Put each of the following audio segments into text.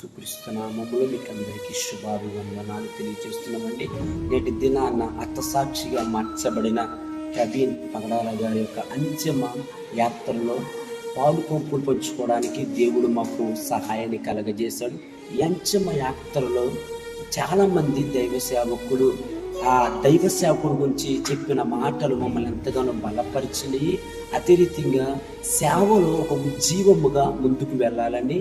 యేసుక్రీస్తు నామములో మీకు అందరికీ శుభాభివందనాలు తెలియజేస్తున్నామండి. నేటి దినాన్న అత్తసాక్షిగా మార్చబడిన కబీన్ పగడాల గారి యొక్క అంతిమ యాత్రలో పాలు పంపులు పంచుకోవడానికి దేవుడు మాకు సహాయాన్ని కలగజేశాడు. ఈ అంతిమ యాత్రలో చాలామంది దైవ సేవకులు ఆ దైవ సేవకుడు గురించి చెప్పిన మాటలు మమ్మల్ని ఎంతగానో బలపరిచినాయి. అతిరీతిగా సేవలో ఒక ఉజ్జీవముగా ముందుకు వెళ్ళాలని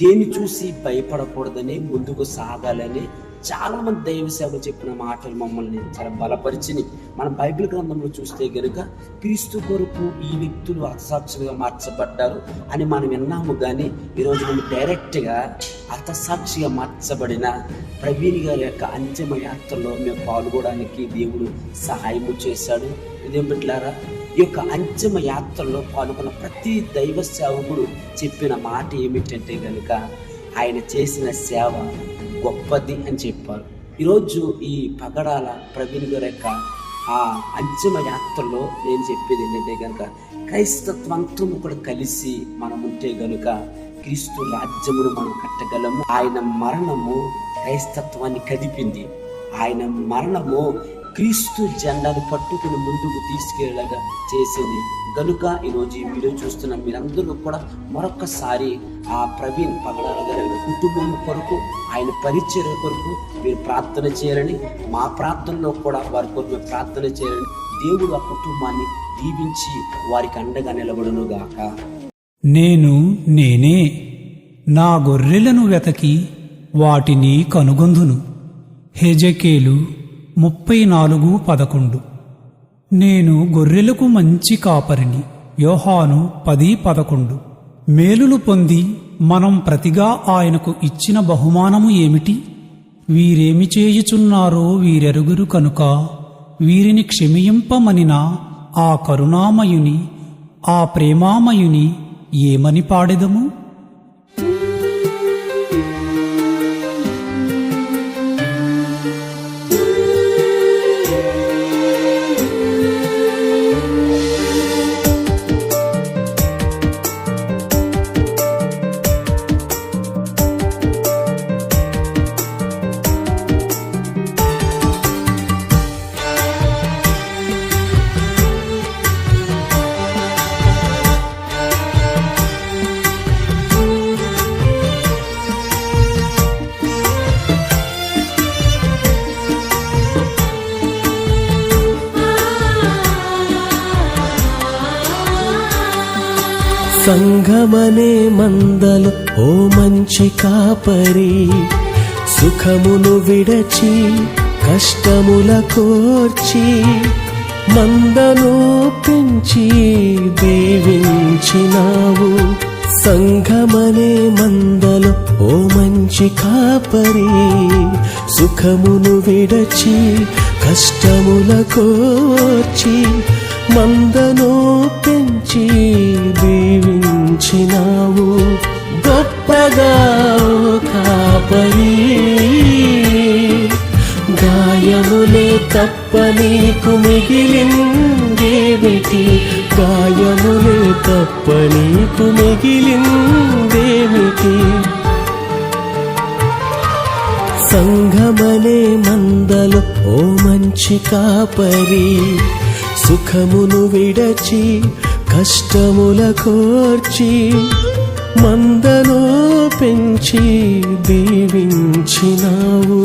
దేన్ని చూసి భయపడకూడదని ముందుకు సాగాలని చాలా మంది దైవ సేవలు చెప్పిన మాటలు మమ్మల్ని చాలా బలపరిచిని మన బైబిల్ గ్రంథంలో చూస్తే గనుక క్రీస్తు కొరకు ఈ వ్యక్తులు అర్థసాక్షులుగా మార్చబడ్డారు అని మనం విన్నాము కానీ ఈరోజు మనం డైరెక్ట్గా అర్థసాక్షిగా మార్చబడిన ప్రవీణ్ గారి యొక్క అంతిమ యాత్రలో మేము పాల్గొనడానికి దేవుడు సహాయము చేశాడు. ఇదేం బిడ్డలారా? ఈ యొక్క అంతిమ యాత్రలో పాల్గొన్న ప్రతి దైవ సేవకుడు చెప్పిన మాట ఏమిటంటే కనుక ఆయన చేసిన సేవ గొప్పది అని చెప్పారు. ఈరోజు ఈ పగడాల ప్రవీణ్ గారి యొక్క ఆ అంతిమ యాత్రలో నేను చెప్పేది ఏంటంటే కనుక క్రైస్తత్వంతో కూడా కలిసి మనం ఉంటే గనుక క్రీస్తు రాజ్యమును మనం కట్టగలము. ఆయన మరణము క్రైస్తత్వాన్ని కదిపింది. ఆయన మరణము క్రీస్తు జెండాను పట్టుకుని ముందుకు తీసుకెళ్ళగా చేసింది. గనుక ఈరోజు ఈ వీడియో చూస్తున్న మీరందరూ కూడా మరొకసారి ఆ ప్రవీణ్ పగడాల గారి కుటుంబం కొరకు ఆయన పరిచయం కొరకు మీరు ప్రార్థన చేయాలని మా ప్రార్థనలో కూడా వారి కొరకు ప్రార్థన చేయాలని దేవుడు ఆ కుటుంబాన్ని దీవించి వారికి అండగా నిలబడునుగాక. నేను నేనే నా గొర్రెలను వెతకి వాటిని కనుగొందును. హెజకేలు ముప్పై నాలుగు పదకొండు. నేను గొర్రెలకు మంచి కాపరిని. యోహాను పది పదకొండు. మేలులు పొంది మనం ప్రతిగా ఆయనకు ఇచ్చిన బహుమానము ఏమిటి? వీరేమి చేయుచున్నారో వీరెరుగురు కనుక వీరిని క్షమింపమనిన ఆ కరుణామయుని ఆ ప్రేమామయుని ఏమని పాడెదము? సంఘమనే మందలు ఓ మంచి కాపరి. సుఖమును విడచి కష్టముల కోర్చి మందను పెంచి దీవించినావు. సంఘమనే మందలు ఓ మంచి కాపరి. సుఖమును విడచి కష్టముల కోర్చి మందను చేసినావు గొప్పగా కాపరి. గాయములే తప్ప నీకు మిగిలిందేమిటి? గాయములే తప్ప నీకు మిగిలిందేమిటి? సంఘమనే మందలు ఓ మంచి కాపరి. సుఖమును విడచి కష్టముల కోర్చి మందను పెంచి దీవించినావు.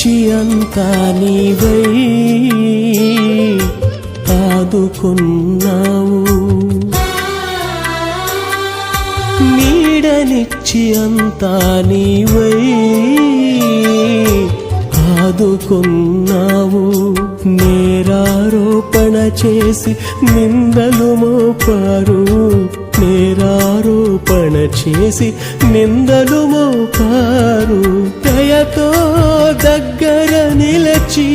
నీడనిచ్చి అంతా నీవై ఆదుకున్నావు నీడనిచ్చి అంతా నీవై ఆదుకున్నావు నేరారోపణ చేసి నిందలు మోపారు. నేరారోపణ చేసి నిందలు మోపారు. దయతో దగ్గర నిలచి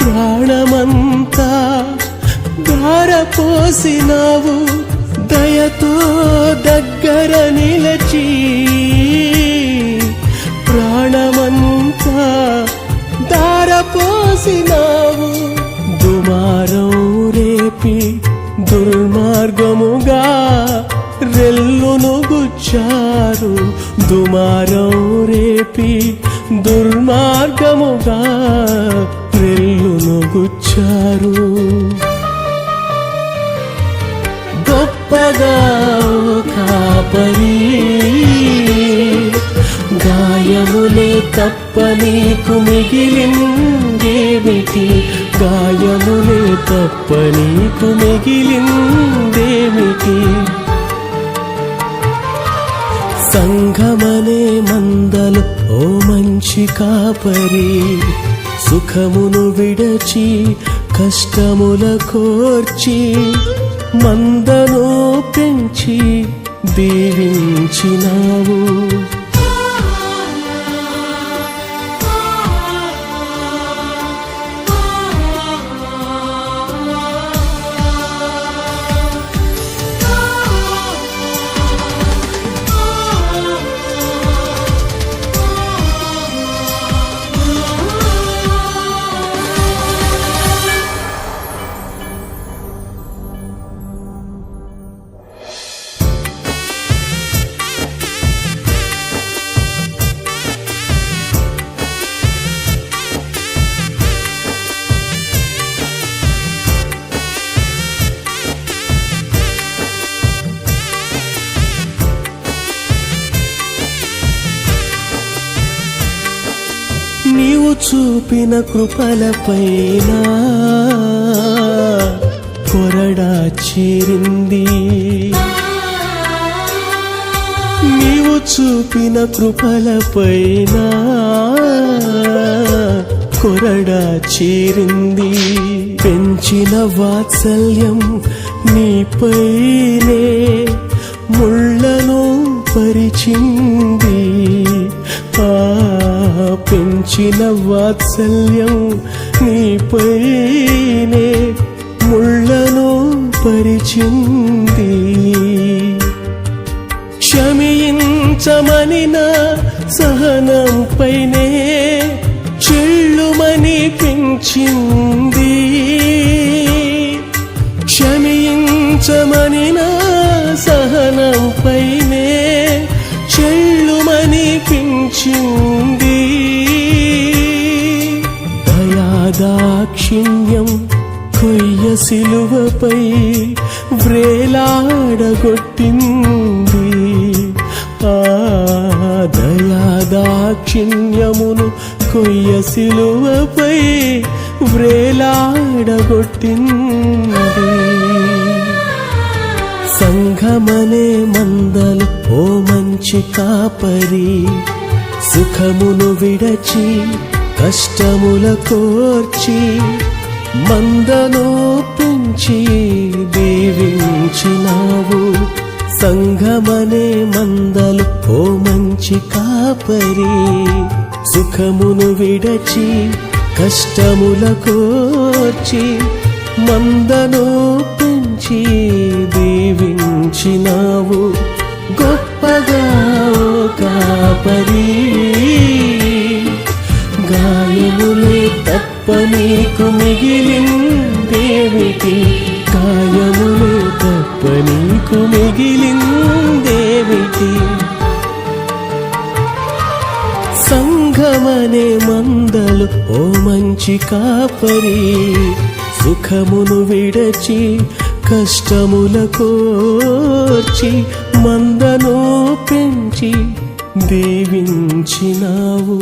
ప్రాణమంతా ధారపోసినావు దయతో దగ్గర నిలచి ప్రాణమంతా ధారపోసినావు దుమారం రేపి దుర్మార్గముగా రెల్లును గుచ్చారు దుమారం రేపి దుర్మార్గముగా రెల్లును గుచ్చారు. గొప్పగా కాపరి గాయములే తప్ప నీకు మిగిలిందేమిటి? గాయములే తప్ప నీకు మిగిలిందేమిటి? సంఘమనే మందలు ఓ మంచి కాపరి. సుఖమును విడచి కష్టముల కోర్చి మందను పెంచి దీవించినావు. చూపిన కృపలపైన కొరడా చేరింది. నీవు చూపిన కృపలపైన కొరడా చేరింది. పెంచిన వాత్సల్యం నీపైనే ముళ్ళను పరిచింది. పెంచిన వాత్సల్యం నీపైనే ముళ్ళను పరిచింది. క్షమించమని నా సహనం పైనే చెళ్ళుమని పెంచింది. క్షమించమని నా సహనం పైనే చెళ్ళుమని పెంచింది. కాఠిన్యం కొయ్య సిలువపై వ్రేలాడగొట్టింది. ఆ దయాదాక్షిణ్యమును కొయ్య సిలువపై వ్రేలాడగొట్టింది. సంఘమనే మందలు ఓ మంచి కాపరి సుఖమును విడచి కష్టముల కోర్చి మందనోపించి దీవించినావు. సంఘమనే మందలు ఓ మంచి కాపరి. సుఖమును విడచి కష్టముల కోర్చి మందనోపించి దీవించినావు. నీకు మిగిలిందేమిటి? గాయములే తప్ప నీకు మిగిలిందేమిటి? సంఘమనే మందలు ఓ మంచి కాపరి. సుఖమును విడచి కష్టముల కోర్చి మందను పెంచి దీవించినావు.